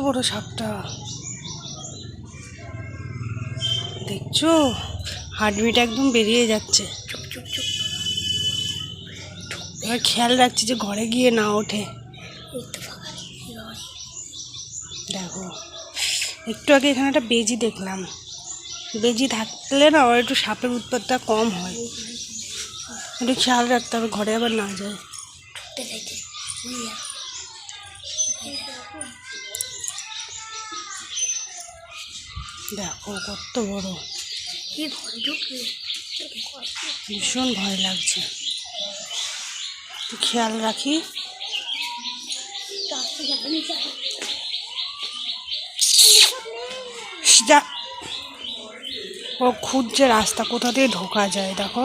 বড় সাপটা। দেখছ? হার্টবিট একদম বেরিয়ে যাচ্ছে। চুপ চুপ চুপ। এবার খেয়াল রাখছি যে ঘরে গিয়ে না ওঠে। দেখো একটু আগে এখানে একটা বেজি দেখলাম। বেজি থাকলে না ওর একটু সাপের উৎপাতটা কম হয়। একটু খেয়াল রাখতে হবে ঘরে আবার না যায়। দেখো কত বড়। ভীষণ ভয় লাগছে। খেয়াল রাখি। যা। ও খুঁজছে রাস্তা কোথা দিয়ে ঢোকা যায় দেখো।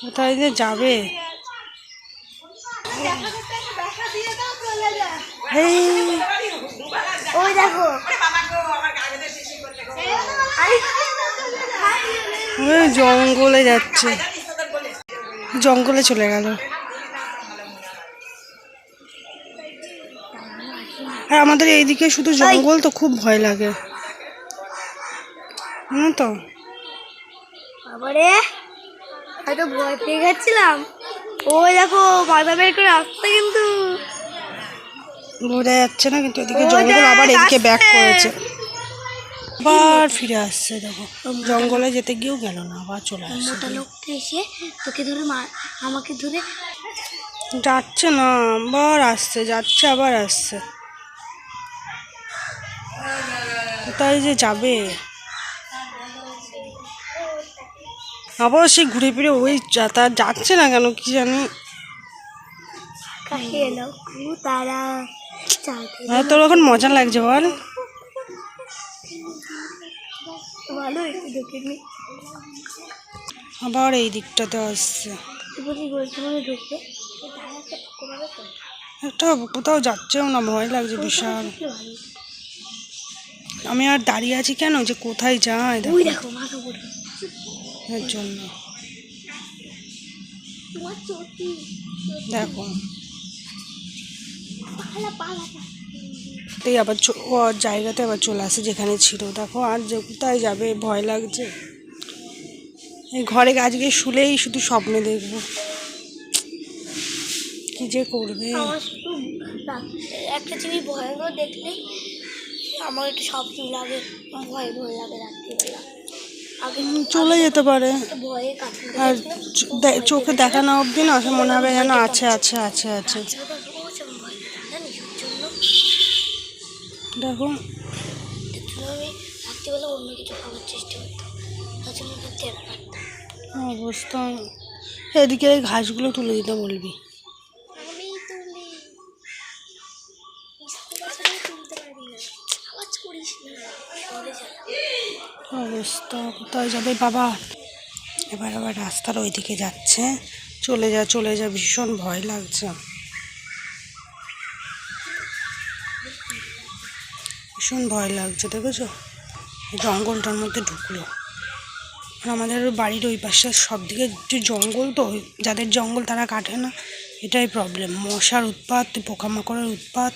কোথায় যে যাবে? এই, ওই দেখো। জঙ্গলে যাচ্ছে। জঙ্গলে চলে গেল। আর আমাদের এইদিকে শুধু জঙ্গল তো খুব ভয় লাগে। হ্যাঁ তো? হয়তো ভয় পেয়ে গেছিলাম। ওই দেখো মাথা বের করে আসতে কিন্তু। বোঝা যাচ্ছে না কিন্তু এদিকে জঙ্গল আবার এদিকে ব্যাক করেছে। আবার ফিরে আসছে দেখো। জঙ্গলে যেতে গিয়েও গেল না আবার চলে আসছে। মোটা লোকটা এসে তোকে ধরে আমাকে ধরে যাচ্ছে না আবার আসছে যাচ্ছে আবার আসছে। কোথায় যে যাবে? আবার সে ঘুরে ফিরে ওই যাতায়াত যাচ্ছে না কেন কি জানি? কু তারা এখন মজা লাগছে বল। আবার এই দিকটাতে আসছে। একটা কোথাও যাচ্ছেও না ভয় লাগছে বিশাল। আমি আর দাঁড়িয়ে আছি কেন? যে কোথায় যায় দেখো। এর জন্য। দেখো। তাই আবার জায়গাতে আবার চলে আসে যেখানে ছিল। দেখো আর যে কোথায় যাবে ভয় লাগছে। এই ঘরে আজকে শুলেই শুধু স্বপ্নে দেখব। কি যে করবে? একটা জিনিস ভয়াবহ দেখলেই আমার একটু স্বপ্ন লাগে ভয় ভয় লাগে রাত্রিবেলা। চলে যেতে পারে। আর চোখে দেখানো অবধি না মনে হবে যেন আছে আছে আছে আছে। দেখো। অবস্থা। এদিকে ঘাসগুলো তুলে দিতে বলবি আমি তুলি বুঝতে পারছি না, তুলতে পারি না আওয়াজ করিস না সরে যা অবস্থা, কোথায় যাবে বাবা? এবার আবার রাস্তার ওইদিকে যাচ্ছে। চলে যা চলে যা, ভীষণ ভয় লাগছে। ভীষণ ভয় লাগছে, দেখেছ? জঙ্গলটার মধ্যে ঢুকলো। আমাদের বাড়ির ওই পাশে সব দিকে যে জঙ্গল তো যাদের জঙ্গল তারা কাটে না, এটাই প্রবলেম মশার উৎপাত, পোকামাকড়ের উৎপাত।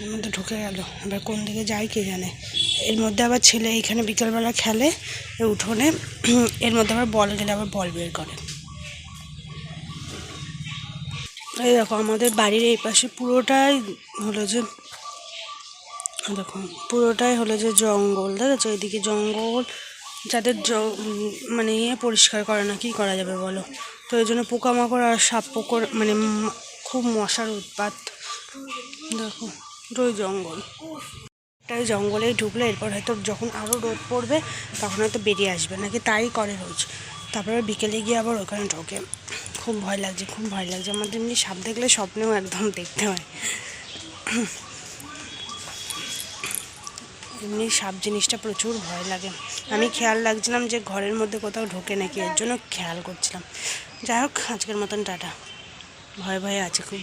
এর মধ্যে ঢুকে গেল। এবার কোন দিকে যায় কে জানে। এর মধ্যে আবার ছেলে এইখানে বিকেলবেলা খেলে উঠোনে, এর মধ্যে আবার বল গেলে আবার বল বের করে। এই দেখো, আমাদের বাড়ির এই পাশে পুরোটাই হলো যে, দেখো, পুরোটাই হলো যে জঙ্গল, দেখেছ? এদিকে জঙ্গল, যাদের জ- মানে ইয়ে পরিষ্কার করে না, কি করা যাবে বলো? তো এই জন্য পোকামাকড় আর সাপ পোকর মানে খুব মশার উৎপাত। দেখো। পুরোই জঙ্গল। তাই জঙ্গলেই ঢুকলে এরপর হয়তো যখন আরও রোদ পড়বে, তখন হয়তো বেরিয়ে আসবে। নাকি তাই করে রোজ। তারপরে বিকেলে গিয়ে আবার ওখানে ঢোকে। খুব ভয় লাগছে, খুব ভয় লাগছে। আমাদের এমনি সাপ দেখলে স্বপ্নেও একদম দেখতে হয়। এমনি সাপ জিনিসটা প্রচুর ভয় লাগে। আমি খেয়াল রাখছিলাম যে ঘরের মধ্যে কোথাও ঢোকে নাকি, এর জন্য খেয়াল করছিলাম। যাই হোক, আজকের মতন টাটা। ভয় ভয়ে আছে খুব।